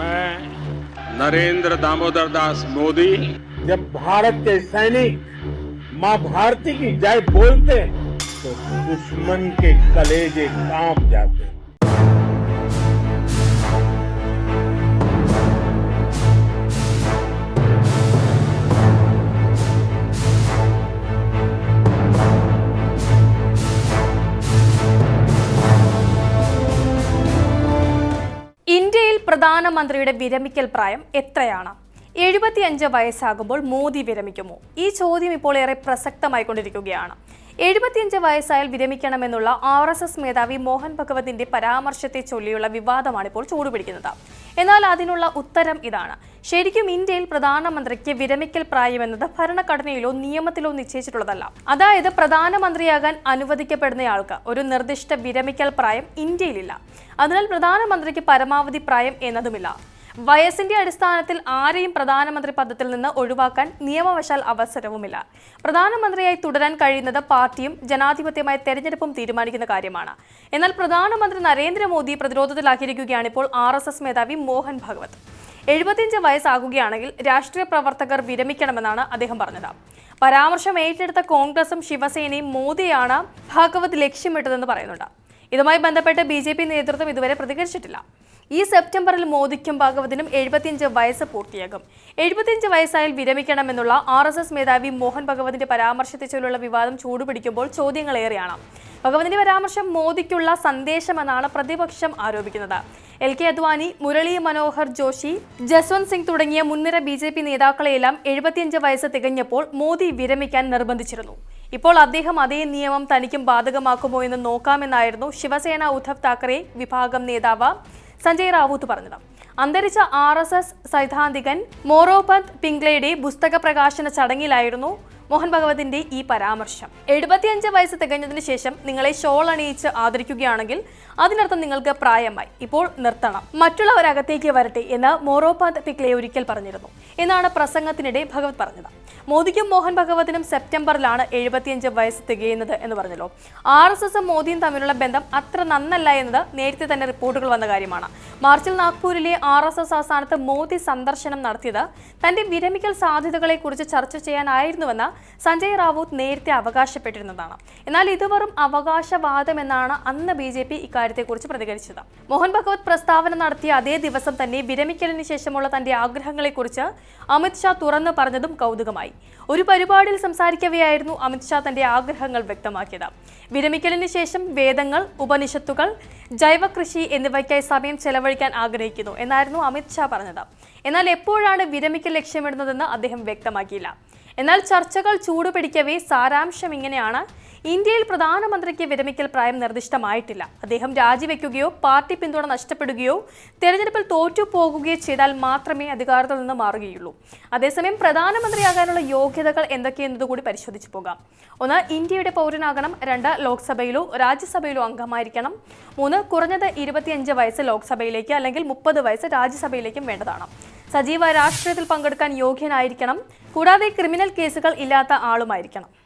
मैं नरेंद्र दामोदर दास मोदी। जब भारत के सैनिक माँ भारती की जय बोलते तो दुश्मन के कलेजे काँप जाते। പ്രധാനമന്ത്രിയുടെ വിരമിക്കൽ പ്രായം എത്രയാണ്? എഴുപത്തിയഞ്ച് വയസ്സാകുമ്പോൾ മോദി വിരമിക്കുമോ? ഈ ചോദ്യം ഇപ്പോൾ ഏറെ പ്രസക്തമായിക്കൊണ്ടിരിക്കുകയാണ്. എഴുപത്തിയഞ്ച് വയസ്സായാൽ വിരമിക്കണമെന്നുള്ള ആർ എസ് എസ് മേധാവി മോഹൻ ഭഗവതിന്റെ പരാമർശത്തെ ചൊല്ലിയുള്ള വിവാദമാണ് ഇപ്പോൾ ചൂടുപിടിക്കുന്നത്. എന്നാൽ അതിനുള്ള ഉത്തരം ഇതാണ്. ശരിക്കും ഇന്ത്യയിൽ പ്രധാനമന്ത്രിക്ക് വിരമിക്കൽ പ്രായമെന്നത് ഭരണഘടനയിലോ നിയമത്തിലോ നിശ്ചയിച്ചിട്ടുള്ളതല്ല. അതായത് പ്രധാനമന്ത്രിയാകാൻ അനുവദിക്കപ്പെടുന്നയാൾക്ക് ഒരു നിർദ്ദിഷ്ട വിരമിക്കൽ പ്രായം ഇന്ത്യയിലില്ല. അതിനാൽ പ്രധാനമന്ത്രിക്ക് പരമാവധി പ്രായം എന്നതുമില്ല. വയസ്സിന്റെ അടിസ്ഥാനത്തിൽ ആരെയും പ്രധാനമന്ത്രി പദത്തിൽ നിന്ന് ഒഴിവാക്കാൻ നിയമവശാൽ അവസരവുമില്ല. പ്രധാനമന്ത്രിയായി തുടരാൻ കഴിയുന്നത് പാർട്ടിയും ജനാധിപത്യമായ തെരഞ്ഞെടുപ്പും തീരുമാനിക്കുന്ന കാര്യമാണ്. എന്നാൽ പ്രധാനമന്ത്രി നരേന്ദ്രമോദി പ്രതിരോധത്തിലാക്കിയിരിക്കുകയാണ് ഇപ്പോൾ ആർ മേധാവി മോഹൻ ഭഗവത്. എഴുപത്തിയഞ്ച് വയസ്സാകുകയാണെങ്കിൽ രാഷ്ട്രീയ പ്രവർത്തകർ വിരമിക്കണമെന്നാണ് അദ്ദേഹം പറഞ്ഞത്. പരാമർശം ഏറ്റെടുത്ത കോൺഗ്രസും ശിവസേനയും മോദിയാണ് ഭാഗവത് ലക്ഷ്യമിട്ടതെന്ന് പറയുന്നുണ്ട്. ഇതുമായി ബന്ധപ്പെട്ട് ബി ജെ പി നേതൃത്വം ഇതുവരെ പ്രതികരിച്ചിട്ടില്ല. ഈ സെപ്റ്റംബറിൽ മോദിക്കും ഭാഗവതിനും എഴുപത്തിയഞ്ച് വയസ്സ് പൂർത്തിയാകും. എഴുപത്തിയഞ്ച് വയസ്സായാൽ വിരമിക്കണമെന്നുള്ള ആർ എസ് എസ് മേധാവി മോഹൻ ഭഗവതിന്റെ പരാമർശത്തെ ചൊല്ലുള്ള വിവാദം ചൂടുപിടിക്കുമ്പോൾ ചോദ്യങ്ങളേറെയാണ്. ഭഗവതിന്റെ പരാമർശം മോദിക്കുള്ള സന്ദേശമെന്നാണ് പ്രതിപക്ഷം ആരോപിക്കുന്നത്. എൽ കെ അദ്വാനി മുരളി മനോഹർ ജോഷി ജസ്വന്ത് സിംഗ് തുടങ്ങിയ മുൻനിര ബി ജെ പി നേതാക്കളെയെല്ലാം എഴുപത്തിയഞ്ച് വയസ്സ് തികഞ്ഞപ്പോൾ മോദി വിരമിക്കാൻ നിർബന്ധിച്ചിരുന്നു. ഇപ്പോൾ അദ്ദേഹം അതേ നിയമം തനിക്കും ബാധകമാക്കുമോ എന്ന് നോക്കാമെന്നായിരുന്നു ശിവസേന ഉദ്ധവ് താക്കറെ വിഭാഗം നേതാവ് സഞ്ജയ് റാവൂത്ത് പറഞ്ഞത്. അന്തരിച്ച ആർ എസ് എസ് സൈദ്ധാന്തികൻ മോറോപത് പിംഗ്ലയുടെ പുസ്തക പ്രകാശന ചടങ്ങിലായിരുന്നു മോഹൻ ഭഗവതിന്റെ ഈ പരാമർശം. എഴുപത്തിയഞ്ച് വയസ്സ് തികഞ്ഞതിന് ശേഷം നിങ്ങളെ ഷോൾ അണിയിച്ച് ആദരിക്കുകയാണെങ്കിൽ അതിനർത്ഥം നിങ്ങൾക്ക് പ്രായമായി. ഇപ്പോൾ നിർത്തണം. മറ്റുള്ളവരകത്തേക്ക് വരട്ടെ എന്ന് മോറോപാത് പിക്ലെ ഒരിക്കൽ പറഞ്ഞിരുന്നു. എന്നാണ് പ്രസംഗത്തിനിടെ ഭഗവത് പറഞ്ഞത്. മോദിക്കും മോഹൻ ഭഗവതിനും സെപ്റ്റംബറിലാണ് എഴുപത്തിയഞ്ച് വയസ്സ് തികയുന്നത് എന്ന് പറഞ്ഞല്ലോ. ആർ എസ് എസും മോദിയും തമ്മിലുള്ള ബന്ധം അത്ര നന്നല്ല എന്നത് നേരത്തെ തന്നെ റിപ്പോർട്ടുകൾ വന്ന കാര്യമാണ്. മാർച്ചിൽ നാഗ്പൂരിലെ ആർ എസ് എസ് ആസ്ഥാനത്ത് മോദി സന്ദർശനം നടത്തിയത് തന്റെ വിരമിക്കൽ സാധ്യതകളെക്കുറിച്ച് ചർച്ച ചെയ്യാനായിരുന്നുവെന്ന് സഞ്ജയ് റാവൂത്ത് നേരത്തെ അവകാശപ്പെട്ടിരുന്നതാണ്. എന്നാൽ ഇത് വെറും അവകാശവാദമെന്നാണ് അന്ന് ബി ജെ പി ഇക്കാര്യത്തെക്കുറിച്ച് പ്രതികരിച്ചത്. മോഹൻ ഭഗവത് പ്രസ്താവന നടത്തിയ അതേ ദിവസം തന്നെ വിരമിക്കലിന് ശേഷമുള്ള തന്റെ ആഗ്രഹങ്ങളെക്കുറിച്ച് അമിത്ഷാ തുറന്നു പറഞ്ഞതും കൗതുകമായി. ഒരു പരിപാടിയിൽ സംസാരിക്കവെയായിരുന്നു അമിത്ഷാ തന്റെ ആഗ്രഹങ്ങൾ വ്യക്തമാക്കിയത്. വിരമിക്കലിന് ശേഷം വേദങ്ങൾ ഉപനിഷത്തുകൾ ജൈവകൃഷി എന്നിവയ്ക്കായി സമയം ചെലവഴിക്കാൻ ആഗ്രഹിക്കുന്നു എന്നായിരുന്നു അമിത്ഷാ പറഞ്ഞത്. എന്നാൽ എപ്പോഴാണ് വിരമിക്കൽ ലക്ഷ്യമിടുന്നതെന്ന് അദ്ദേഹം വ്യക്തമാക്കിയില്ല. എന്നാൽ ചർച്ചകൾ ചൂടുപിടിക്കവേ സാരാംശം ഇങ്ങനെയാണ്. ഇന്ത്യയിൽ പ്രധാനമന്ത്രിക്ക് വിരമിക്കൽ പ്രായം നിർദ്ദിഷ്ടമായിട്ടില്ല. അദ്ദേഹം രാജിവെക്കുകയോ പാർട്ടി പിന്തുണ നഷ്ടപ്പെടുകയോ തെരഞ്ഞെടുപ്പിൽ തോറ്റു പോകുകയോ ചെയ്താൽ മാത്രമേ അധികാരത്തിൽ നിന്ന് മാറുകയുള്ളൂ. അതേസമയം പ്രധാനമന്ത്രിയാകാനുള്ള യോഗ്യതകൾ എന്തൊക്കെയെന്നത് കൂടി പരിശോധിച്ചു പോകാം. ഒന്ന് ഇന്ത്യയുടെ പൗരനാകണം. രണ്ട് ലോക്സഭയിലോ രാജ്യസഭയിലോ അംഗമായിരിക്കണം. മൂന്ന് കുറഞ്ഞത് ഇരുപത്തിയഞ്ച് വയസ്സ് ലോക്സഭയിലേക്ക് അല്ലെങ്കിൽ മുപ്പത് വയസ്സ് രാജ്യസഭയിലേക്കും വേണ്ടതാണ്. സജീവ രാഷ്ട്രീയത്തിൽ പങ്കെടുക്കാൻ യോഗ്യനായിരിക്കണം. കൂടാതെ ക്രിമിനൽ കേസുകൾ ഇല്ലാത്ത ആളുമായിരിക്കണം.